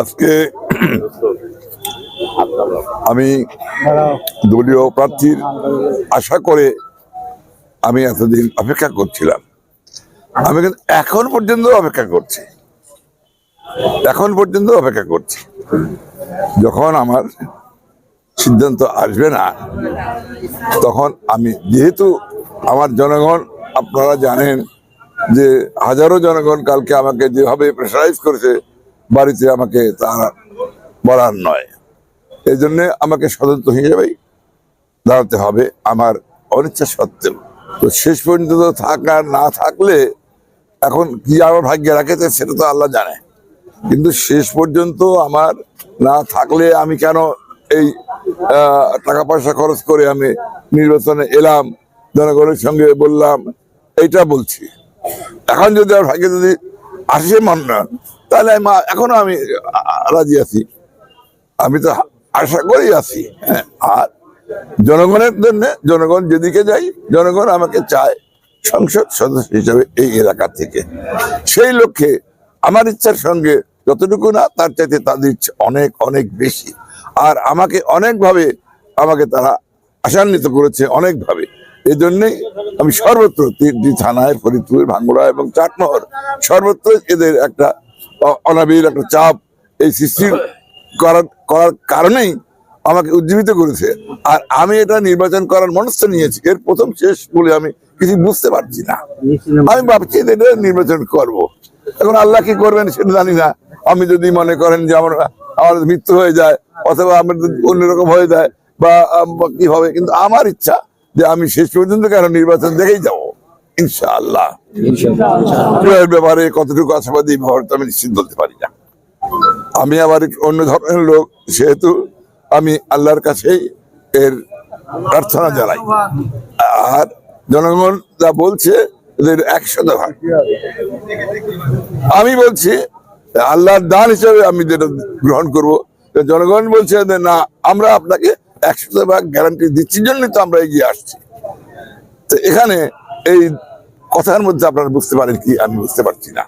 আজকে আমি দলীয় প্রার্থীর আশা করে আমি এতদিন অপেক্ষা করছিলাম। আমি কিন্তু এখন পর্যন্ত অপেক্ষা করছি। এখন পর্যন্ত অপেক্ষা করছি। যখন আমার সিদ্ধান্ত আসবে না, তখন আমি যেহেতু আমার জনগণ, আপনারা জানেন যে হাজারো জনগণ কালকে আমাকে যেভাবে প্রেশারাইজ করেছে বাড়িতে আমাকে তার বলার নয়। এই জন্যে আমাকে স্বতন্ত্র হিসেবেই দাঁড়াতে হবে আমার অনিচ্ছা সত্ত্বেও। তো শেষ পর্যন্ত তো থাকার না থাকলে এখন কি আমার ভাগ্যে রাখেছে সেটা তো আল্লাহ জানে। কিন্তু শেষ পর্যন্ত আমার না থাকলে আমি কেন এই টাকা পয়সা খরচ করে আমি নির্বাচনে এলাম, জনগণের সঙ্গে বললাম, এইটা বলছি। এখন যদি আমার ভাগ্যে যদি আসে মনোনয়ন তাহলে আমি এখনও আমি রাজি আছি। আমি তো আশা করেই আছি হ্যাঁ। আর জনগণের জন্য, জনগণ যেদিকে যাই, জনগণ আমাকে চায় সংসদ সদস্য হিসেবে এই এলাকা থেকে। সেই লক্ষ্যে আমার ইচ্ছার সঙ্গে যতটুকু না, তার চাইতে তাদের ইচ্ছা অনেক অনেক বেশি। আর আমাকে অনেকভাবে আমাকে তারা আশান্বিত করেছে অনেকভাবে। এই জন্যই আমি সর্বত্র তিনটি থানায়, ফরিদপুর, ভাঙ্গুড়া এবং চাটমোহর সর্বত্র এদের একটা অনাবিল একটা চাপ এই সৃষ্টি করার করার কারণেই আমাকে উজ্জীবিত করেছে। আর আমি এটা নির্বাচন করার মনস্থ নিয়েছি। এর প্রথম শেষ বলে আমি কিছু বুঝতে পারছি না। আমি ভাবছি এটা নির্বাচন করব। এখন আল্লাহ কি করবেন সেটা জানি না। আমি যদি মনে করেন যে আমার আমার মৃত্যু হয়ে যায়, অথবা আমার অন্যরকম হয়ে যায় বা কি হবে, কিন্তু আমার ইচ্ছা যে আমি শেষ পর্যন্ত কেন নির্বাচন দেখেই যাব? ইনশাআল্লাহ। এর ব্যাপারে কতটুকু আশাবাদী এই ব্যাপারে তো আমি নিশ্চিত বলতে পারি না। আমি আবার অন্য ধরনের লোক সেহেতু আমি আল্লাহর কাছেই এর প্রার্থনা জানাই। আর জনগণ যা বলছে এদের একশত ভাগ। আমি বলছি আল্লাহর দান হিসেবে আমি যেটা গ্রহণ করব জনগণ বলছে না আমরা আপনাকে একশত ভাগ গ্যারান্টি দিচ্ছি, জন্যই তো আমরা এগিয়ে আসছি। তো এখানে এই কথার মধ্যে আপনারা বুঝতে পারেন কি, আমি বুঝতে পারছি না।